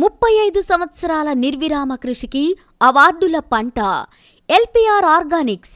ముప్పై ఐదు సంవత్సరాల నిర్విరామ కృషికి అవార్డుల పంట. LPR Organics.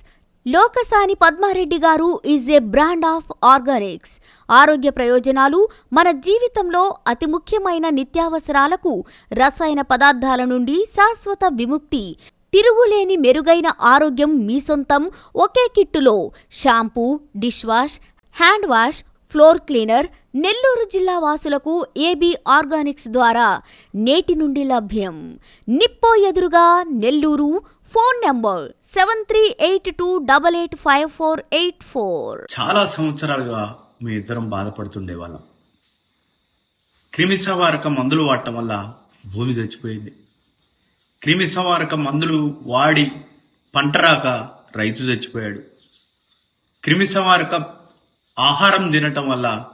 లోకసాని పద్మారెడ్డి గారు is a brand of organics. ఆరోగ్య ప్రయోజనాలు మన జీవితంలో అతి ముఖ్యమైన నిత్యావసరాలకు రసాయన పదార్థాల నుండి శాశ్వత విముక్తి. తిరుగులేని మెరుగైన ఆరోగ్యం మీ సొంతం ఒకే కిట్టులో. Shampoo dish wash hand wash floor cleaner Nellore జిల్లా వాసులకు ఏబీ ఆర్గానిక్స్ ద్వారా నేటి నుండి లభ్యం. నిప్పో ఎదురుగా Nellore phone number seven three eight two double eight five four eight four. చాలా సంవత్సరాలుగా మీ ఇద్దరం బాధపడుతుండే వాళ్ళం. క్రిమి సంవారక మందులు వాడటం వల్ల భూమి చచ్చిపోయింది. క్రిమి సంవారక మందులు వాడి పంట రాక రైతు చచ్చిపోయాడు. క్రిమి సంవారక ఆహారం తినటం వల్ల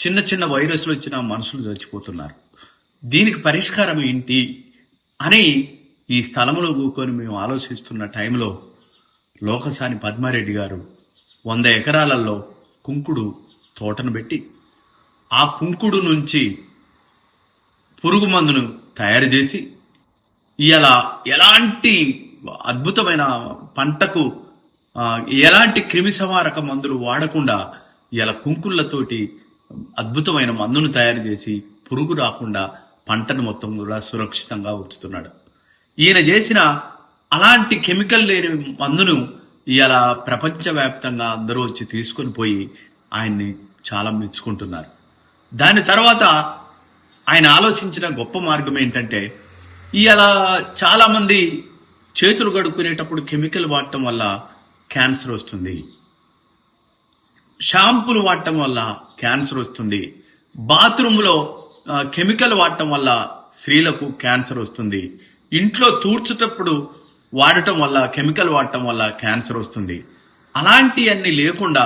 చిన్న చిన్న వైరస్లు వచ్చిన మనుషులు చచ్చిపోతున్నారు. దీనికి పరిష్కారం ఏంటి అని ఈ స్థలంలో కూకొని మేము ఆలోచిస్తున్న టైంలో లోకసాని పద్మారెడ్డి గారు వంద ఎకరాలలో కుంకుడు తోటను పెట్టి ఆ కుంకుడు నుంచి పురుగు మందును తయారు చేసి ఇలా ఎలాంటి అద్భుతమైన పంటకు ఎలాంటి క్రిమిసంహారక మందులు వాడకుండా ఇలా కుంకుళ్ళతోటి అద్భుతమైన మందును తయారు చేసి పురుగు రాకుండా పంటను మొత్తం కూడా సురక్షితంగా ఉంచుతున్నాడు. ఈయన చేసిన అలాంటి కెమికల్ లేని మందును ఇవాళ ప్రపంచవ్యాప్తంగా అందరూ వచ్చి తీసుకొని పోయి ఆయన్ని చాలా మెచ్చుకుంటున్నారు. దాని తర్వాత ఆయన ఆలోచించిన గొప్ప మార్గం ఏంటంటే ఇవాళ చాలామంది చేతులు కడుక్కునేటప్పుడు కెమికల్ వాడటం వల్ల క్యాన్సర్ వస్తుంది. షాంపూలు వాడటం వల్ల క్యాన్సర్ వస్తుంది. బాత్రూంలో కెమికల్ వాడటం వల్ల స్త్రీలకు క్యాన్సర్ వస్తుంది. ఇంట్లో తూర్చుటప్పుడు వాడటం వల్ల కెమికల్ వాడటం వల్ల క్యాన్సర్ వస్తుంది. అలాంటివన్నీ లేకుండా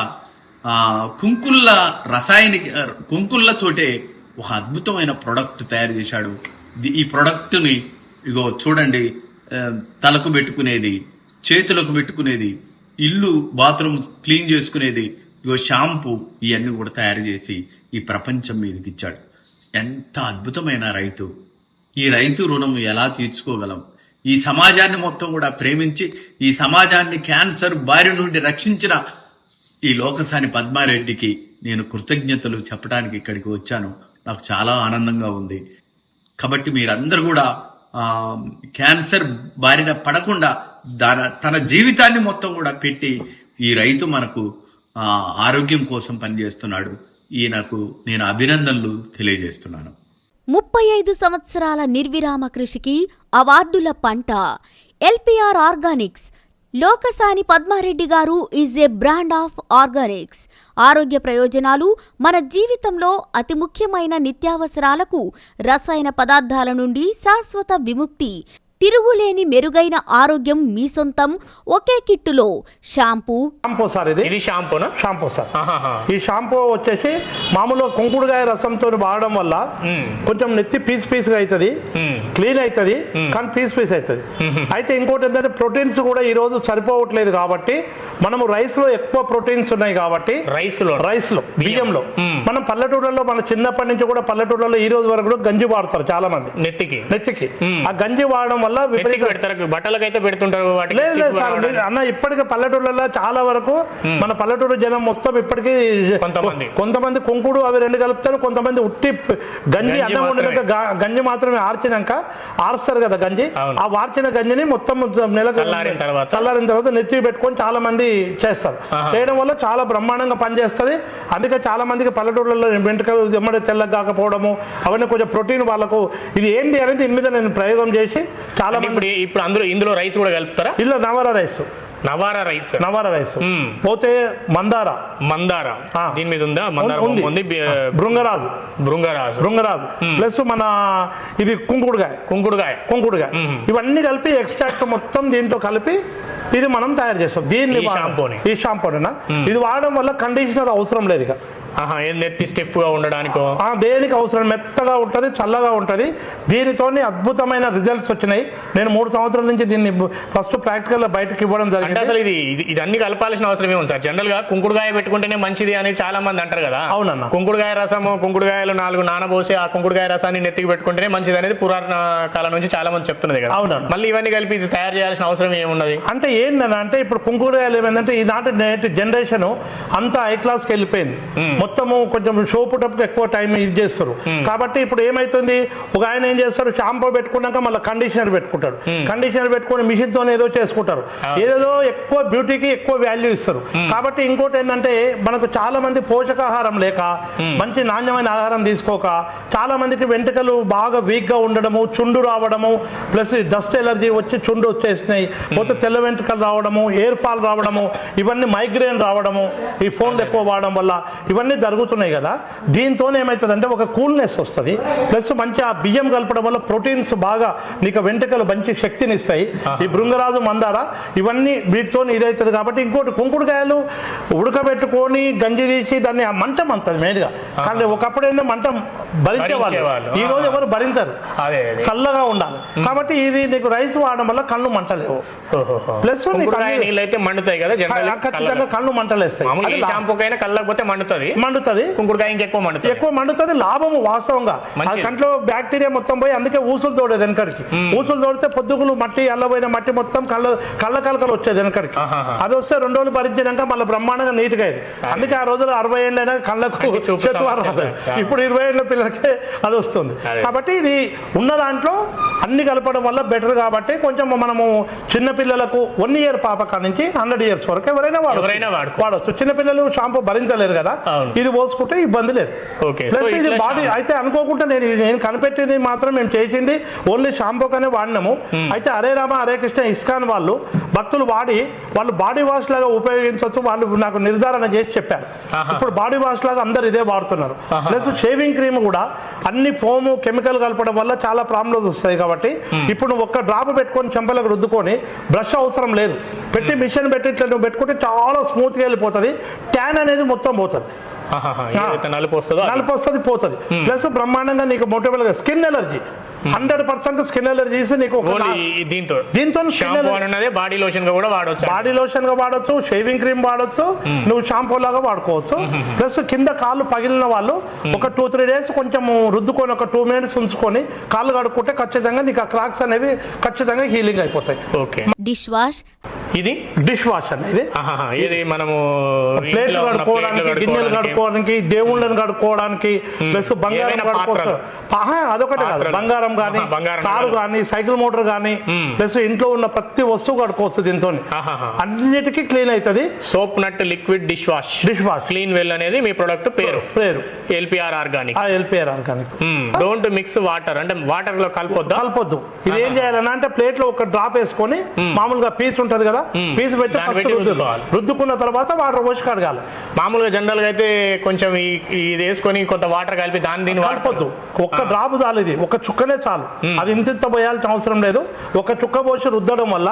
కుంకుళ్ళ రసాయనిక కుంకుళ్ళ తోటే ఒక అద్భుతమైన ప్రొడక్ట్ తయారు చేశాడు. ఈ ప్రొడక్ట్ని ఇగో చూడండి తలకు పెట్టుకునేది చేతులకు పెట్టుకునేది ఇల్లు బాత్రూమ్ క్లీన్ చేసుకునేది ఇగో షాంపూ ఇవన్నీ కూడా తయారు చేసి ఈ ప్రపంచం మీదకి ఇచ్చాడు. ఎంత అద్భుతమైన రైతు. ఈ రైతు రుణం ఎలా తీర్చుకోగలం? ఈ సమాజాన్ని మొత్తం కూడా ప్రేమించి ఈ సమాజాన్ని క్యాన్సర్ బారి నుండి రక్షించిన ఈ లోకసాని పద్మారెడ్డికి నేను కృతజ్ఞతలు చెప్పడానికి ఇక్కడికి వచ్చాను. నాకు చాలా ఆనందంగా ఉంది. కాబట్టి మీరందరూ కూడా క్యాన్సర్ బారిన పడకుండా దాన తన జీవితాన్ని మొత్తం కూడా పెట్టి ఈ రైతు మనకు ఆరోగ్యం కోసం పనిచేస్తున్నాడు. ఈయనకు నేను అభినందనలు తెలియజేస్తున్నాను. ముప్పై ఐదు సంవత్సరాల నిర్విరామ కృషికి అవార్డుల పంట. LPR Organics. లోకసాని పద్మారెడ్డి గారు is a brand of organics. ఆరోగ్య ప్రయోజనాలు మన జీవితంలో అతి ముఖ్యమైన నిత్యావసరాలకు రసాయన పదార్థాల నుండి శాశ్వత విముక్తి. తిరుగులేని మెరుగైన ఆరోగ్యం మీ సొంతం. ఒకే కిట్టులో షాంపూ. షాంపూ సార్ ఇది. ఇది షాంపూనా? Shampoo sir. ఈ షాంపూ వచ్చేసి మామూలుగా కుంకుడుగాయ రసంతో వాడడం వల్ల. కొంచెం నెత్తి పీస్ పీస్గా అవుతుంది మ్మ్. క్లీన్ అవుతుంది కానీ పీస్ పీస్ అవుతుంది అయితే ఇంకోటి ఏంటంటే ప్రోటీన్స్ కూడా ఈ రోజు సరిపోవట్లేదు కాబట్టి మనము రైస్లో ఎక్కువ ప్రోటీన్స్ ఉన్నాయి కాబట్టి రైస్లో రైస్లో బియ్యంలో. మనం పల్లెటూళ్ళలో మన చిన్నప్పటి నుంచి కూడా పల్లెటూళ్ళలో ఈ రోజు వరకు కూడా గంజి వాడతారు చాలా మంది నెత్తికి. నెత్తికి. ఆ గంజి వాడడం వల్ల పెడతారు బట్టలకైతే పెడుతుంటారు లేదు సార్. అన్న ఇప్పటికే పల్లెటూళ్ళలో చాలా వరకు మన పల్లెటూరు జనం మొత్తం ఇప్పటికీ కొంతమంది. కొంతమంది కుంకుడు అవి రెండు కలుపుతారు కొంతమంది ఉట్టి గంజి అన్నం వండినాక గంజి మాత్రమే ఆర్చినాక ఆరుస్తారు కదా గంజి. ఆ వార్చిన గంజిని మొత్తం నెలకు చల్లారిన తర్వాత? నెత్తి పెట్టుకొని చాలా మంది చేస్తారు. చేయడం వల్ల చాలా బ్రహ్మాండంగా పనిచేస్తుంది అందుకే చాలా మందికి పల్లెటూళ్ళలో వెంట్రుకలు ఎమ్మడి తెల్లగా కాకపోవడము అవన్నీ కొంచెం ప్రోటీన్ వాళ్ళకు ఇది ఏంటి అనేది దీని మీద నేను ప్రయోగం చేసి చాలా మంది ఇప్పుడు ఇప్పుడు అందులో ఇందులో రైస్ కూడా కలుపుతారా? ఇలా Navara rice. Navara rice. Navara rice. పోతే మందార. మందార. దీని మీద ఉందా? మందార ఉంది. బృంగరాజు బృంగరాజు బృంగరాజు. ప్లస్ మన ఇది కుంకుడుగాయ. కుంకుడుగాయ. కుంకుడుగాయ. ఇవన్నీ కలిపి ఎక్స్ట్రాక్ట్ మొత్తం దీంతో కలిపి ఇది మనం తయారు చేస్తాం. దీన్ని షాంపూని. ఈ షాంపూనా. ఇది వాడడం వల్ల కండిషనర్ అవసరం లేదు ఇక. నెత్తి స్టిఫ్గా ఉండడానికో? ఆ దేనికి అవసరం? మెత్తగా ఉంటుంది చల్లగా ఉంటుంది. దీనితోని అద్భుతమైన రిజల్ట్స్ వచ్చినాయి. నేను మూడు సంవత్సరాల నుంచి దీన్ని ఫస్ట్ ప్రాక్టికల్ బయటకి ఇవ్వడం అంటే జరిగింది. అసలు ఇది ఇది- అన్ని కలపాల్సిన అవసరం ఏముంది సార్? జనరల్గా కుంకుడుగాయ పెట్టుకుంటేనే మంచిది అని చాలా మంది అంటారు కదా. అవునన్న. కుంకుడుగాయ రసము కుంకుడుగాయలు నాలుగు నానబోసి ఆ కుంకుడుగాయ రసాన్ని నెత్తికి పెట్టుకుంటేనే మంచిది అనేది పురాణ కాలం నుంచి చాలా మంది చెప్తున్నది కదా. అవునన్న. మళ్ళీ ఇవన్నీ కలిపి ఇది తయారు చేయాల్సిన అవసరం ఏమున్నది? అంటే ఏంటని అంటే ఇప్పుడు కుంకుడుకాయలు ఏమైందంటే ఈనాటి నేటి జనరేషన్ అంతా హై క్లాస్కి వెళ్ళిపోయింది. మొత్తము కొంచెం షో పుటప్కి ఎక్కువ టైం ఇది చేస్తారు. కాబట్టి ఇప్పుడు ఏమైతుంది? ఒక ఆయన ఏం చేస్తారు? షాంపూ పెట్టుకున్నాక మళ్ళీ కండిషనర్ పెట్టుకుంటాడు. కండిషనర్ పెట్టుకుని మిషన్తో ఏదో చేసుకుంటారు. ఏదేదో ఎక్కువ బ్యూటీకి ఎక్కువ వాల్యూ ఇస్తారు. కాబట్టి ఇంకోటి ఏంటంటే మనకు చాలా మంది పోషకాహారం లేక మంచి నాణ్యమైన ఆహారం తీసుకోక చాలా మందికి వెంట్రుకలు బాగా వీక్గా ఉండడము చుండు రావడము ప్లస్ డస్ట్ ఎలర్జీ వచ్చి చుండు వచ్చేసినాయి పోతే తెల్ల వెంట్రుకలు రావడము ఎయిర్ ఫాల్ రావడము ఇవన్నీ మైగ్రేన్ రావడము ఈ ఫోన్లు ఎక్కువ వాడడం వల్ల ఇవన్నీ జరుగుతున్నాయి కదా. దీంతో ఏమవుతుందంటే ఒక కూల్నెస్ వస్తుంది. ప్లస్ మంచి ఆ బియ్యం కలపడం వల్ల ప్రోటీన్స్ బాగా నీకు వెంట్రుకలు మంచి శక్తిని ఇస్తాయి. ఈ బృంగరాజు మందార ఇవన్నీ వీటితో ఇదవుతుంది కాబట్టి ఇంకోటి కుంకుడుకాయలు ఉడకబెట్టుకొని గంజి తీసి దాన్ని ఆ మంట మంతది మెయిన్గా కానీ ఒకప్పుడు ఏంటో మంట భరించేవాళ్ళు. ఈ రోజు ఎవరు భరించరు. చల్లగా ఉండాలి. కాబట్టి ఇది నీకు రైస్ వాడడం వల్ల కళ్ళు మంటలేవు. ప్లస్ నీకు కుంకుడుకాయ అన్ని- నీళ్ళు అయితే మండుతాయి కదా ఖచ్చితంగా కళ్ళు మంటలేస్తాయి. షాంపూకైనా కళ్ళకపోతే మండుతుంది. మండుతుంది కుంకుడుకాయ ఇంకెక్కువ మండుతుంది ఎక్కువ మండుతుంది లాభము వాస్తవంగా. కంట్లో బ్యాక్టీరియా మొత్తం పోయి అందుకే ఊసులు తోడేది వెనకడికి ఊసులు తోడితే పొద్దుగులు మట్టి ఎల్లబోయిన మట్టి మొత్తం కళ్ళ కళ్ళ కలకలు వచ్చేది వెనకడికి. అది వస్తే రెండు రోజులు భరించినాక మళ్ళీ బ్రహ్మాండంగా నీట్గా అయింది అందుకే ఆ రోజులు అరవై ఏళ్ళైనా కళ్ళకు చెట్టు. ఇప్పుడు ఇరవై ఏళ్ళ పిల్లలకే అది వస్తుంది. కాబట్టి ఇది ఉన్న దాంట్లో అన్ని కలపడం వల్ల బెటర్ కాబట్టి కొంచెం మనము చిన్న పిల్లలకు వన్ ఇయర్ పాప నుంచి హండ్రెడ్ ఇయర్స్ వరకు ఎవరైనా వాడుకో. వాడచ్చు చిన్న పిల్లలు షాంపూ భరించలేరు కదా. ఇది పోసుకుంటే ఇబ్బంది లేదు ఓకే. ప్లస్ ఇది బాడీ షాంపూ. అయితే అనుకోకుండా నేను నేను కనిపెట్టింది మాత్రం మేము చేసింది ఓన్లీ షాంపూకనే వాడినాము అయితే హరే రామ హరే కృష్ణ ఇస్కాన్ వాళ్ళు భక్తులు వాడి వాళ్ళు బాడీ వాష్ లాగా ఉపయోగించవచ్చు వాళ్ళు నాకు నిర్ధారణ చేసి చెప్పారు. ఇప్పుడు బాడీ వాష్ లాగా అందరు ఇదే వాడుతున్నారు. ప్లస్ షేవింగ్ క్రీమ్ కూడా అన్ని ఫోము కెమికల్ కలపడం వల్ల చాలా ప్రాబ్లమ్స్ వస్తాయి కాబట్టి ఇప్పుడు నువ్వు ఒక్క డ్రాప్ పెట్టుకొని చెంపలకు రుద్దుకొని బ్రష్ అవసరం లేదు పెట్టి మిషన్ పెట్టి ఇట్లా నువ్వు పెట్టుకుంటే చాలా స్మూత్గా వెళ్ళిపోతుంది. ట్యాన్ అనేది మొత్తం పోతుంది. నలుపు వస్తుందో అది. నలుపు వస్తుంది పోతుంది ప్లస్ బ్రహ్మాండంగా నీకు మొట్టమొదటిగా skin allergy hundred percent skin allergies నీకు దీంతో. దీంతో బాడీ లోషన్గా కూడా వాడవచ్చు బాడీ లోషన్గా వాడచ్చు షేవింగ్ క్రీమ్ వాడచ్చు నువ్వు షాంపూ లాగా వాడుకోవచ్చు. ప్లస్ కింద కాళ్ళు పగిలిన వాళ్ళు ఒక టూ త్రీ డేస్ కొంచెం రుద్దుకొని ఒక టూ మినిట్స్ ఉంచుకొని కాళ్ళు కడుక్కుంటే ఖచ్చితంగా నీకు ఆ క్రాక్స్ అనేవి ఖచ్చితంగా హీలింగ్ అయిపోతాయి. ఓకే డిష్ వాష్ ఇది? డిష్ వాష్ అనేది ఆహాహా. ఇది మనము ప్లేట్లు కడుక్కోవడానికి గిన్నెలు కడుక్కోవడానికి. దేవుళ్ళని కడుక్కోవడానికి ప్లస్ బంగారం అదొకటి కాదు. బంగారం కానీ కారు. కానీ సైకిల్ మోటార్ కానీ. ప్లస్ ఇంట్లో ఉన్న ప్రతి వస్తువు కడుక్కోవచ్చు దీంతో. అన్నిటికీ క్లీన్ అవుతుంది. Soap nut liquid dish wash. Dish wash. Clean well అనేది మీ ప్రొడక్ట్ పేరు. పేరు. L P R organic L P R organic. Don't mix water. అంటే వాటర్లో కలపొద్దా? కలపొద్దు. ఇది ఏం చేయాలన్నా అంటే ప్లేట్లో ఒక డ్రాప్ వేసుకొని మామూలుగా పీస్ ఉంటది కదా పీస్ పెట్టి ఫస్ట్ పెట్టి రుద్దుకోవాలి. రుద్దుకున్న తర్వాత వాటర్ పోసి కడగాలి మామూలుగా జనరల్గా అయితే కొంచెం ఇది వేసుకొని కొంత వాటర్ కలిపి దాన్ని దీన్ని వాడపొద్దు ఒక్క డ్రాప్ చాలు ఇది. ఒక చుక్కనే చాలు. అది ఇంత ఇంత పోయాల్సిన అవసరం లేదు. ఒక చుక్క పోసి రుద్దడం వల్ల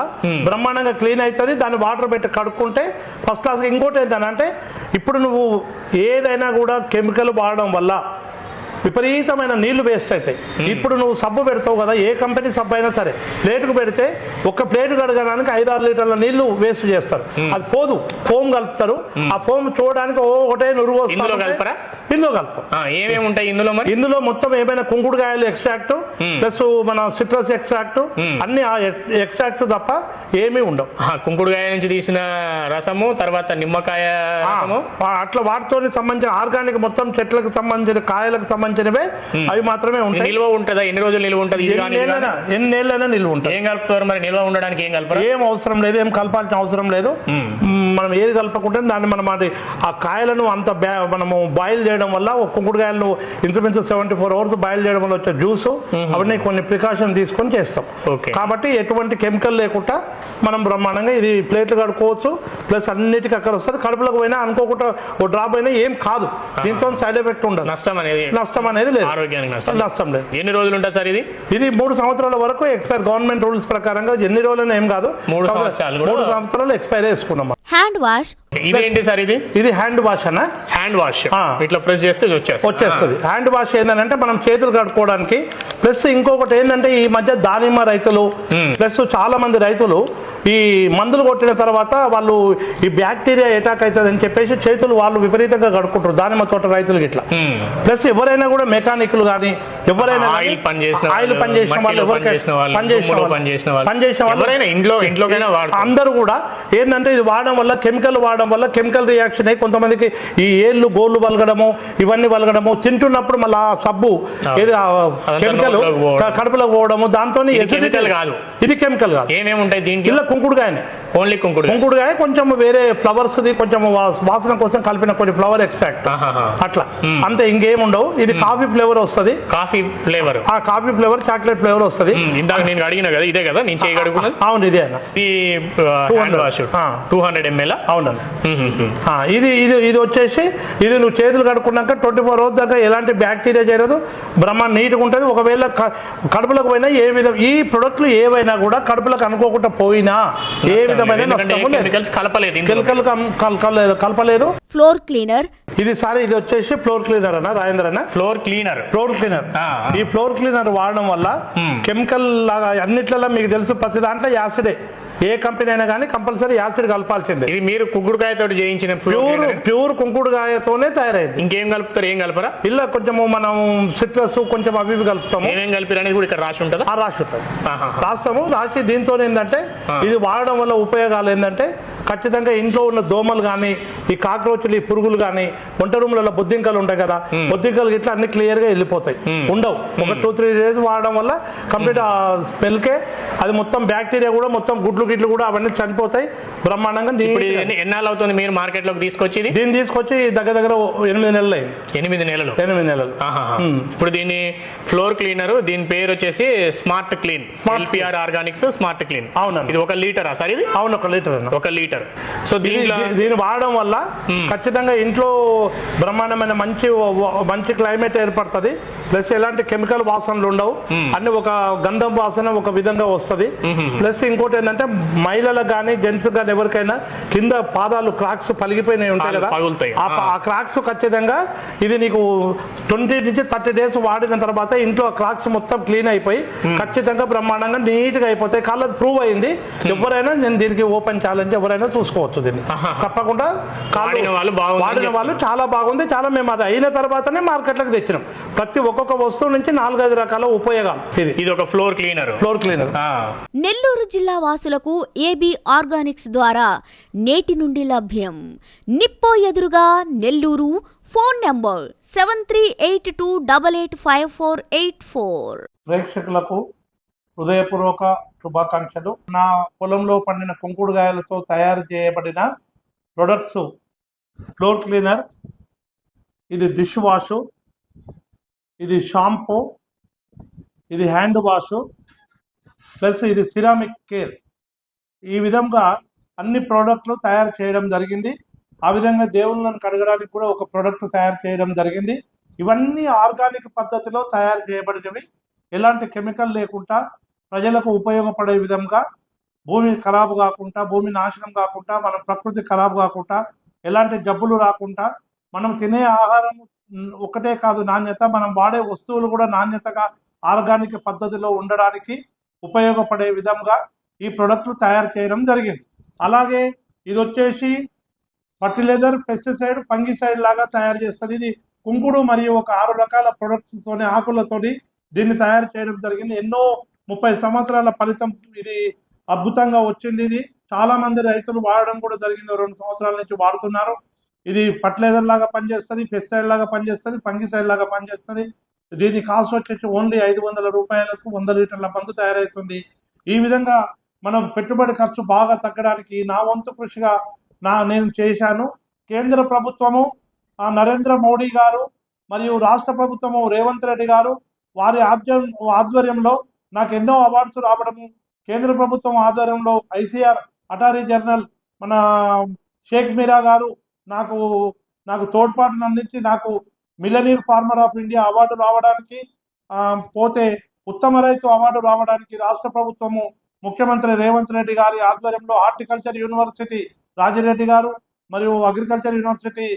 బ్రహ్మాండంగా క్లీన్ అవుతుంది దాన్ని వాటర్ పెట్టి కడుక్కుంటే ఫస్ట్ క్లాస్ ఇంకోటి ఏంటంటే ఇప్పుడు నువ్వు ఏదైనా కూడా కెమికల్ వాడడం వల్ల విపరీతమైన నీళ్ళు వేస్ట్ అవుతాయి. ఇప్పుడు నువ్వు సబ్బు పెడతావు కదా ఏ కంపెనీ సబ్బు అయినా సరే ప్లేట్కు పెడితే ఒక ప్లేట్ కడగడానికి ఐదు ఆరు లీటర్ల నీళ్ళు వేస్ట్ చేస్తారు. అది పోదు ఫోమ్ కలుపుతారు. ఆ ఫోమ్ చూడడానికి ఓ ఒకటే నురుగు వస్తా ఇందులో కలుపు. ఏమేమి ఉంటాయి ఇందులో మరి? ఇందులో మొత్తం ఏమైనా కుంకుడుకాయలు ఎక్స్ట్రాక్ట్ ప్లస్ మన సిట్రస్ ఎక్స్ట్రాక్ట్ అన్ని ఆ ఎక్స్ట్రాక్ట్స్ తప్ప ఏమీ ఉండవు. ఆ, కుంకుడుకాయ నుంచి తీసిన రసము తర్వాత నిమ్మకాయ రసము? అట్లా వాటితో సంబంధించిన ఆర్గానిక్ మొత్తం చెట్లకు సంబంధించిన కాయలకు సంబంధించినవే అవి మాత్రమే ఉంటాయి. నిల్వ ఉంటుందా? ఎన్ని రోజులు నిల్వ ఉంటుంది? ఎన్నేళ్ళైనా ఎన్నేళ్ళైనా నిల్వ ఉంటాయి ఏం కలుపుతారు మరి? నిల్వ ఉండడానికి ఏం కలపరా? ఏం అవసరం లేదు ఏం కలపాల్సిన అవసరం లేదు. మనం ఏది కలపకుంటే దాన్ని మనం అది ఆ కాయలను అంత మనము బాయిల్ చేయడం చేయడం వల్ల ఒక కుంకుడుకాయలను ఇంచుమించు సెవెంటీ ఫోర్ అవర్స్ బాయిల్ చేయడం వల్ల వచ్చే జ్యూస్ అవన్నీ కొన్ని ప్రికాషన్ తీసుకొని చేస్తాం. కాబట్టి ఎటువంటి కెమికల్ లేకుండా మనం బ్రహ్మాండంగా ఇది ప్లేట్లు కడుక్కోవచ్చు ప్లస్ అన్నిటికీ అక్కడ వస్తుంది. కడుపులకు పోయినా అనుకోకుండా ఓ డ్రాప్ అయినా ఏం కాదు. దీంతో సైడ్ ఎఫెక్ట్ ఉండదు. నష్టం అనేది నష్టం అనేది లేదు. ఆరోగ్యానికి నష్టం. నష్టం లేదు. ఎన్ని రోజులు ఉంటుంది సార్ ఇది? ఇది మూడు సంవత్సరాల వరకు ఎక్స్పైర్ గవర్నమెంట్ రూల్స్ ప్రకారంగా ఎన్ని రోజులైనా ఏం కాదు. మూడు సంవత్సరాలు కూడా- మూడు సంవత్సరాలు ఎక్స్పైర్ చేసుకున్నాం హ్యాండ్ వాష్ ఇదేంటి సార్ ఇది? ఇది హ్యాండ్ వాష్ అన్న హ్యాండ్ వాష్. ఇట్లా ప్రెస్ చేస్తే వచ్చేస్తుంది. వచ్చేస్తుంది. హ్యాండ్ వాష్ ఏంటంటే మనం చేతులు కడుక్కోవడానికి. ప్లస్ ఇంకొకటి ఏంటంటే ఈ మధ్య దానిమ్మ రైతులు ప్లస్ చాలా మంది రైతులు ఈ మందులు కొట్టిన తర్వాత వాళ్ళు ఈ బ్యాక్టీరియా అటాక్ అవుతుంది అని చెప్పేసి చేతులు వాళ్ళు విపరీతంగా కడుక్కుంటారు. దానిమ్మ తోట రైతులు ఇట్లా. ప్లస్ ఎవరైనా కూడా మెకానిక్లు కానీ ఎవరైనా ఆయిల్ పని చేసిన ఆయిల్ పని చేసిన వాళ్ళు పని ఎవరికైనా చేసిన పని చేసిన చేసిన వాళ్ళు, ఇంట్లో ఇంట్లోకైనా అందరూ కూడా ఏంటంటే ఇది వాడడం వల్ల కెమికల్ వాడడం వల్ల కెమికల్ రియాక్షన్ అయ్యి కొంతమందికి ఈ ఏళ్ళు గోళ్ళు వలగడము ఇవన్నీ వలగడము తింటున్నప్పుడు మళ్ళీ ఆ సబ్బు ఏది కెమికల్. కడుపులోకి పోవడము దాంతో ఇది కెమికల్ కాదు. ఏమేమి ఉంటాయి దీంట్లో? కుంకుడుగాయనే. ఓన్లీ కుంకుడు కుంకుడుగాయ కొంచెం వేరే ఫ్లవర్స్ ది కొంచెం వాసన కోసం కలిపిన కొన్ని ఫ్లవర్ ఎక్స్ట్రాక్ట్. అట్లా. అంతే ఇంకేం ఉండవు ఇది కాఫీ ఫ్లేవర్ వస్తుంది. కాఫీ ఫ్లేవర్ ఆ కాఫీ ఫ్లేవర్ చాక్లెట్ ఫ్లేవర్ వస్తుంది. ఇందాక నేను అడిగిన కదా ఇదే కదా? నేను చేయగడుగున్నది అవును ఇదే అన్న. ఇది హ్యాండ్ 200. వాష్ ఆ. టూ హండ్రెడ్ ఎంఎల్ అవునండి ఇది ఇది ఇది వచ్చేసి ఇది నువ్వు చేతులు కడుక్కున్నాక ట్వంటీ ఫోర్ అవర్స్ దాకా ఎలాంటి బ్యాక్టీరియా చేరదు బ్రహ్మ నీట్గా ఉంటుంది. ఒకవేళ కడుపులకు పోయినా ఏ విధం ఈ ప్రొడక్ట్లు ఏవైనా కూడా కడుపులకు అనుకోకుండా పోయినా ఏ విధమైన నష్టము లేదు కెమికల్స్ కలపలేదు కలపలేదు. ఫ్లోర్ క్లీనర్ ఇది సార్ ఇది వచ్చేసి ఫ్లోర్ క్లీనర్ అన్న రాజేంద్ర అన్న? Floor cleaner floor cleaner. ఈ ఫ్లోర్ క్లీనర్ వాడడం వల్ల కెమికల్ లాగా అన్నిట్లలో మీకు తెలుసు ప్రతి దాంట్లో యాసిడే. ఏ కంపెనీ అయినా కానీ కంపల్సరీ యాసిడ్ కలపాల్సిందే. ఇది మీరు కుక్కుడుకాయతో చేయించిన ప్యూర్ ప్యూర్ కుంకుడుగాయతోనే తయారైంది. ఇంకేం కలుపుతారు? ఏం కలపరా? ఇలా కొంచెము మనం సిట్రస్ కొంచెం అవి ఇవి కలుపుతాము. ఏమేం కలిపారు అనేది కూడా ఇక్కడ రాసి ఉంటుందా? ఆ రాసి ఉంటుంది. రాస్తాము. రాసి దీంతో ఏంటంటే. ఇది వాడడం వల్ల ఉపయోగాలు ఏంటంటే ఖచ్చితంగా ఇంట్లో ఉన్న దోమలు కానీ ఈ కాక్రోచ్లు ఈ పురుగులు కానీ వంట రూములలో బొద్దింకలు ఉంటాయి కదా బొద్దింకలు ఇట్లా అన్ని క్లియర్గా వెళ్ళిపోతాయి. ఉండవు. ఒక టూ త్రీ డేస్ వాడడం వల్ల కంప్లీట్ స్మెల్కే అది మొత్తం బ్యాక్టీరియా కూడా మొత్తం గుడ్లు గిడ్లు కూడా అవన్నీ చనిపోతాయి బ్రహ్మాండంగా ఎన్నాళ్ళు అవుతుంది మీరు మార్కెట్లోకి తీసుకొచ్చి దీన్ని తీసుకొచ్చి దగ్గర దగ్గర ఎనిమిది నెలలు ఎనిమిది నెలలు. ఎనిమిది నెలలు. ఇప్పుడు దీని ఫ్లోర్ క్లీనర్ దీని పేరు వచ్చేసి smart clean. L P R organics smart clean. అవునండి. ఇది ఒక లీటరా సార్ ఇది? అవును ఒక లీటర్ ఒక లీటర్. సో దీంట్లో దీ- దీన్ని వాడడం వల్ల ఖచ్చితంగా ఇంట్లో బ్రహ్మాండమైన మంచి మంచి క్లైమేట్ ఏర్పడుతుంది. ప్లస్ ఎలాంటి కెమికల్ వాసనలు ఉండవు. అన్ని ఒక గంధం వాసన ఒక విధంగా వస్తుంది. ప్లస్ ఇంకోటి ఏంటంటే మహిళలకు కానీ జెంట్స్ కానీ ఎవరికైనా కింద పాదాలు క్రాక్స్ పలిగిపోయినాయి ఉంటాయి కదా. ఆ క్రాక్స్ ఖచ్చితంగా ఇది నీకు ట్వంటీ నుంచి థర్టీ డేస్ వాడిన తర్వాత ఇంట్లో క్రాక్స్ మొత్తం క్లీన్ అయిపోయి ఖచ్చితంగా బ్రహ్మాండంగా నీట్గా అయిపోతాయి. కాళ్ళది ప్రూవ్ అయింది. ఎవరైనా నేను దీనికి ఓపెన్ ఛాలెంజ్ ఎవరైనా చూసుకోవచ్చు దీన్ని. తప్పకుండా వాడిన వాళ్ళు చాలా బాగుంది. చాలా మేము అది అయిన తర్వాతనే మార్కెట్లకు తెచ్చినాం. ప్రతి ఒక్కొక్క వస్తువు నుంచి నాలుగైదు రకాల ఉపయోగాలు. ఇది. ఇది ఒక floor cleaner. Floor cleaner. Nellore జిల్లా వాసులకు ఏబీ ఆర్గానిక్స్ ద్వారా నేటి నుండి లభ్యం. నిప్పో ఎదురుగా Nellore phone number seven three eight two double eight five four eight four. ప్రేక్షకులకు హృదయపూర్వక శుభాకాంక్షలు. నా పొలంలో పండిన కుంకుడుగాయలతో తయారు చేయబడిన ప్రొడక్ట్స్. Floor cleaner. ఇది డిష్ వాష్. ఇది షాంపూ ఇది హ్యాండ్ వాష్ ప్లస్ ఇది సిరామిక్ కేర్. ఈ విధంగా అన్ని ప్రోడక్ట్లు తయారు చేయడం జరిగింది. ఆ విధంగా దేవుళ్ళను కడగడానికి కూడా ఒక ప్రోడక్ట్ తయారు చేయడం జరిగింది. ఇవన్నీ ఆర్గానిక్ పద్ధతిలో తయారు చేయబడినవి. ఎలాంటి కెమికల్ లేకుండా ప్రజలకు ఉపయోగపడే విధంగా భూమి ఖరాబు కాకుండా భూమి నాశనం కాకుండా మన ప్రకృతి ఖరాబు కాకుండా ఎలాంటి జబ్బులు రాకుండా మనం తినే ఆహారం ఒకటే కాదు నాణ్యత. మనం వాడే వస్తువులు కూడా నాణ్యతగా ఆర్గానిక్ పద్ధతిలో ఉండడానికి ఉపయోగపడే విధంగా ఈ ప్రొడక్ట్లు తయారు చేయడం జరిగింది. అలాగే ఇది వచ్చేసి ఫర్టిలైజర్ పెస్టిసైడ్ ఫంగిసైడ్ లాగా తయారు చేస్తుంది. ఇది కుంకుడు మరియు ఒక ఆరు రకాల ప్రొడక్ట్స్ తోని ఆకులతోని దీన్ని తయారు చేయడం జరిగింది. ఎన్నో ముప్పై సంవత్సరాల ఫలితం ఇది అద్భుతంగా వచ్చింది. ఇది చాలా మంది రైతులు వాడడం కూడా జరిగింది. రెండు సంవత్సరాల నుంచి వాడుతున్నారు. ఇది ఫర్టిలైజర్ లాగా పనిచేస్తుంది పెస్టిసైడ్ లాగా పనిచేస్తుంది ఫంగిసైడ్ లాగా పనిచేస్తుంది. దీని కాస్ట్ వచ్చేసి ఓన్లీ ఐదు వందల రూపాయలకు వంద లీటర్ల మందు తయారవుతుంది ఈ విధంగా మనం పెట్టుబడి ఖర్చు బాగా తగ్గడానికి నా వంతు కృషిగా నా నేను చేశాను. కేంద్ర ప్రభుత్వము నరేంద్ర మోడీ గారు మరియు రాష్ట్ర ప్రభుత్వము రేవంత్ రెడ్డి గారు వారి ఆధ్వర్యం ఆధ్వర్యంలో నాకు ఎన్నో అవార్డ్స్ రావడము కేంద్ర ప్రభుత్వం ఆధ్వర్యంలో ఐసీఆర్ అటారీ జనరల్ మన షేక్ మీరా గారు నాకు నాకు తోడ్పాటును అందించి నాకు millionaire farmer of India award రావడానికి పోతే ఉత్తమ రైతు అవార్డు రావడానికి రాష్ట్ర ప్రభుత్వము ముఖ్యమంత్రి రేవంత్ రెడ్డి గారి ఆధ్వర్యంలో హార్టికల్చర్ యూనివర్సిటీ రాజిరెడ్డి గారు మరియు అగ్రికల్చర్ యూనివర్సిటీ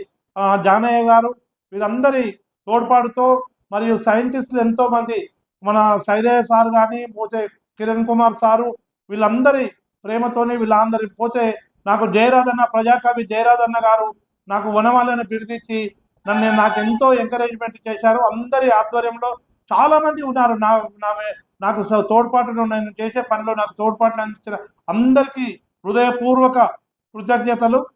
జానయ్య గారు వీరందరి తోడ్పాటుతో మరియు సైంటిస్టులు ఎంతో మంది మన సైదయ్య సార్ కానీ పోతే కిరణ్ కుమార్ సారు వీళ్ళందరి ప్రేమతోని వీళ్ళందరి పోతే నాకు జయరాధన్న ప్రజాకవి జయరాధన్న గారు నాకు వనమాలని పిలిపించి నన్ను నాకు ఎంతో ఎంకరేజ్మెంట్ చేశారు. అందరి ఆధ్వర్యంలో చాలా మంది ఉన్నారు. నా నా నాకు తోడ్పాటును నేను చేసే పనిలో నాకు తోడ్పాటును అందించిన అందరికీ హృదయపూర్వక కృతజ్ఞతలు.